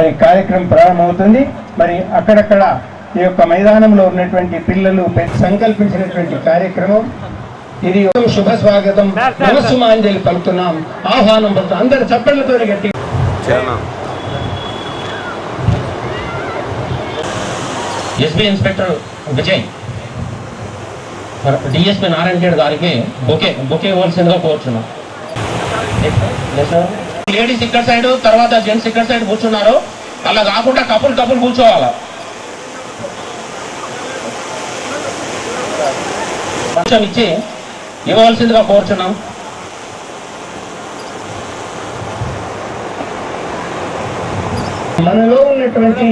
మరి కార్యక్రమం ప్రారంభమవుతుంది. మరి అక్కడక్కడ ఈ యొక్క మైదానంలో ఉన్నటువంటి పిల్లలు సంకల్పించినటువంటి కార్యక్రమం. ఇది ఒక శుభ స్వాగతం. నమస్సుమాంజలి పలుకుతున్నాం. ఆహ్వానం పలుకుతున్నాం. అందరు చప్పట్లతో గట్టి SB inspector Vijay. DSP Narayana Reddy గారికి బొకే బొకే ఇవ్వాల్సిందిగా కోరుచున్నాం. లేడీస్ ఇక్కడ సైడ్ తర్వాత జెంట్స్ ఇక్కడ సైడ్ కూర్చున్నారు. అలా కాకుండా కపుల్ కపుల్ కూర్చోవాలా? కొంచెం ఇచ్చి ఇవ్వవలసిందిగా కోరుచున్నాం. మనలో ఉన్నటువంటి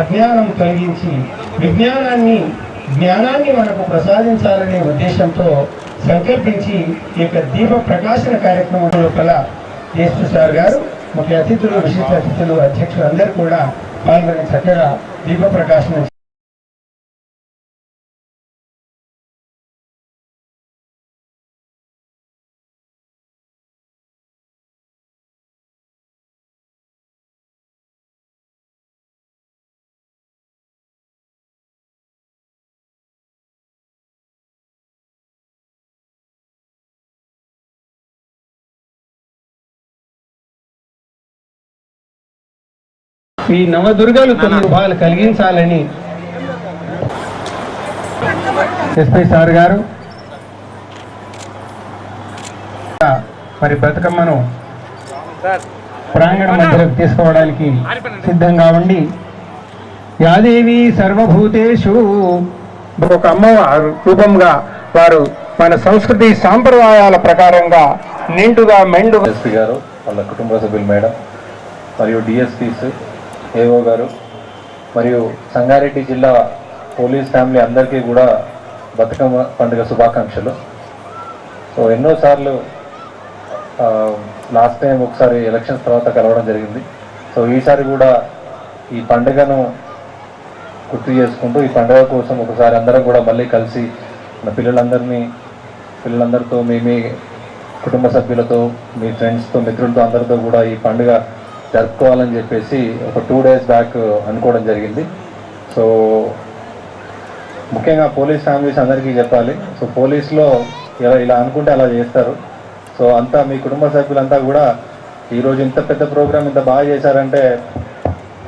అజ్ఞానం తొలగించి విజ్ఞానాన్ని జ్ఞానాన్ని మనకు ప్రసాదించాలనే ఉద్దేశంతో సంకల్పించి ఈ యొక్క దీప ప్రకాశన కార్యక్రమం లోపల చేస్తూ సార్ గారు ముఖ్య అతిథులు విశిష్ట అతిథులు అధ్యక్షులు అందరూ కూడా పాల్గొని చక్కగా దీప ప్రకాశన ఈ నవదుర్గలు తొమ్మిది భాగాలు కలిగించాలని ఎస్పీ సార్ గారు. మరి బతుకమ్మను ప్రాంగణ మధ్యలోకి తీసుకోవడానికి సిద్ధంగా ఉండి యాదేవి సర్వభూతేషు ఒక అమ్మవారు రూపంగా వారు మన సంస్కృతి సాంప్రదాయాల ప్రకారంగా నిండుగా మెండుగా ఎస్పీ గారు వాళ్ళ కుటుంబ సభ్యులు మేడం మరియు డిఎస్పీస్ ఏఓ గారు. మరియు సంగారెడ్డి జిల్లా పోలీస్ ఫ్యామిలీ అందరికీ కూడా బతుకమ్మ పండుగ శుభాకాంక్షలు. సో ఎన్నోసార్లు లాస్ట్ టైం ఒకసారి ఎలక్షన్స్ తర్వాత కలవడం జరిగింది. సో ఈసారి కూడా ఈ పండుగను గుర్తు చేసుకుంటూ ఈ పండుగ కోసం ఒకసారి అందరం కూడా మళ్ళీ కలిసి మన పిల్లలందరినీ పిల్లలందరితో మీ మీ కుటుంబ సభ్యులతో మీ ఫ్రెండ్స్తో మిత్రులతో అందరితో కూడా ఈ పండుగ జరుపుకోవాలని చెప్పేసి ఒక టూ డేస్ బ్యాక్ అనుకోవడం జరిగింది. సో ముఖ్యంగా పోలీస్ ఫ్యామిలీస్ అందరికీ చెప్పాలి. సో పోలీస్లో ఇలా ఇలా అనుకుంటే అలా చేస్తారు. సో అంతా మీ కుటుంబ సభ్యులంతా కూడా ఈరోజు ఇంత పెద్ద ప్రోగ్రామ్ ఇంత బాగా చేశారంటే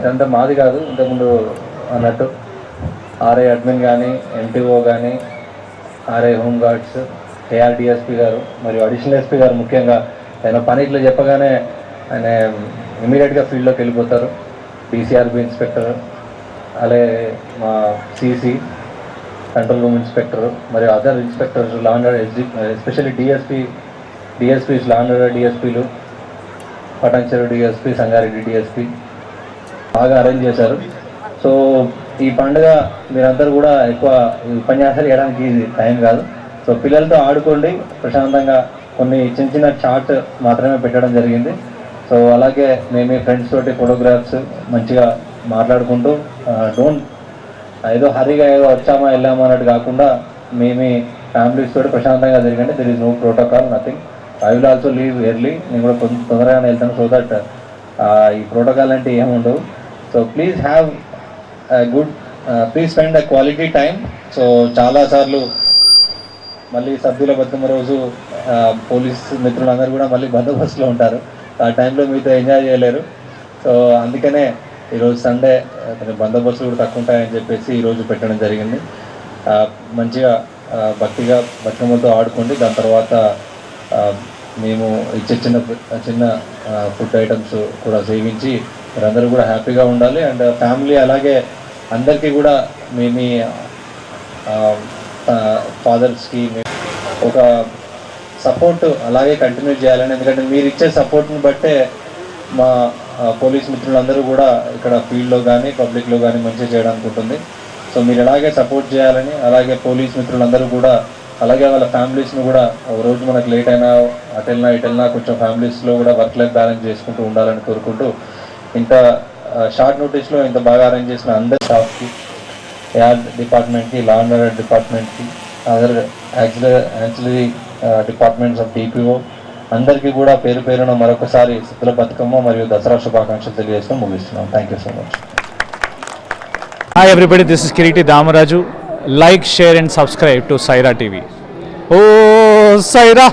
ఇదంతా మాది కాదు. ఇంతకుముందు అన్నట్టు ఆర్ఐ అడ్మిన్ కానీ ఎన్టీఓ కానీ RI home guards ARDSP garu మరియు అడిషనల్ ఎస్పీ గారు ముఖ్యంగా. ఆయన పని ఇట్లా చెప్పగానే ఆయన ఇమీడియట్గా ఫీల్డ్లోకి వెళ్ళిపోతారు. డిసిఆర్బి ఇన్స్పెక్టర్ అలాగే మా సిసి కంట్రోల్ రూమ్ ఇన్స్పెక్టర్ మరియు other inspectors law and SG especially DSP DSPs law and డిఎస్పీలు Patancheru DSP Sangareddy DSP బాగా అరేంజ్ చేశారు. సో ఈ పండుగ మీరందరూ కూడా ఎక్కువ ఉపన్యాసాలు చేయడానికి ఇది టైం కాదు. సో పిల్లలతో ఆడుకోండి ప్రశాంతంగా కొన్ని చిన్న చిన్న చాట్ మాత్రమే పెట్టడం జరిగింది. సో అలాగే మేము ఫ్రెండ్స్ తోటి ఫోటోగ్రాఫ్స్ మంచిగా మాట్లాడుకుంటూ డోంట్ ఏదో హరిగా ఏదో వచ్చామా వెళ్ళామా అన్నట్టు కాకుండా మేమే ఫ్యామిలీస్ తోటి ప్రశాంతంగా జరిగండి there is no protocol nothing I will also leave early నేను కూడా కొంచెం తొందరగానే వెళ్తాను. సో దట్ ఈ ప్రోటోకాల్ అంటే ఏముండవు so please have good please spend a quality time so చాలాసార్లు మళ్ళీ సభ్యుల బతుకమ్మ రోజు పోలీస్ మిత్రులందరూ కూడా మళ్ళీ బందోబస్తులో ఉంటారు. ఆ టైంలో మీతో ఎంజాయ్ చేయలేరు. సో అందుకనే ఈరోజు సండే కొంచెం బందోబస్తు కూడా తక్కువ ఉంటాయని చెప్పేసి ఈరోజు పెట్టడం జరిగింది. మంచిగా భక్తిగా బతుకమ్మతో ఆడుకోండి. దాని తర్వాత మేము ఇచ్చే చిన్న చిన్న ఫుడ్ ఐటమ్స్ కూడా సేవించి మీరందరూ కూడా హ్యాపీగా ఉండాలి. అండ్ ఫ్యామిలీ అలాగే అందరికీ కూడా మీ మీ ఫాదర్స్కి ఒక సపోర్ట్ అలాగే కంటిన్యూ చేయాలని. ఎందుకంటే మీరు ఇచ్చే సపోర్ట్ని బట్టే మా పోలీస్ మిత్రులందరూ కూడా ఇక్కడ ఫీల్డ్లో కానీ పబ్లిక్లో కానీ మంచిగా చేయడానికి ఉంటుంది సో మీరు ఎలాగే సపోర్ట్ చేయాలని అలాగే పోలీస్ మిత్రులందరూ కూడా అలాగే వాళ్ళ ఫ్యామిలీస్ని కూడా ఒక రోజు మనకు లేట్ అయినా అటెల్నా ఇటెల్నా కొంచెం ఫ్యామిలీస్లో కూడా వర్క్ లైఫ్ బ్యాలెన్స్ చేసుకుంటూ ఉండాలని కోరుకుంటూ ఇంత షార్ట్ నోటీస్లో ఇంత బాగా అరేంజ్ చేసిన అందరి స్టాఫ్కి ఏఆర్ డిపార్ట్మెంట్కి లా అండ్ ఆర్డర్ డిపార్ట్మెంట్కి other actual actually departments of DPO అందరికీ కూడా పేరు పేరున మరొకసారి శుద్ధుల బతుకమ్మ మరియు దసరా శుభాకాంక్షలు తెలియజేస్తూ ముగిస్తున్నాం. Thank you so much hi everybody this is Kireeti Damaraju like share and subscribe to Saira TV oh Sye Raa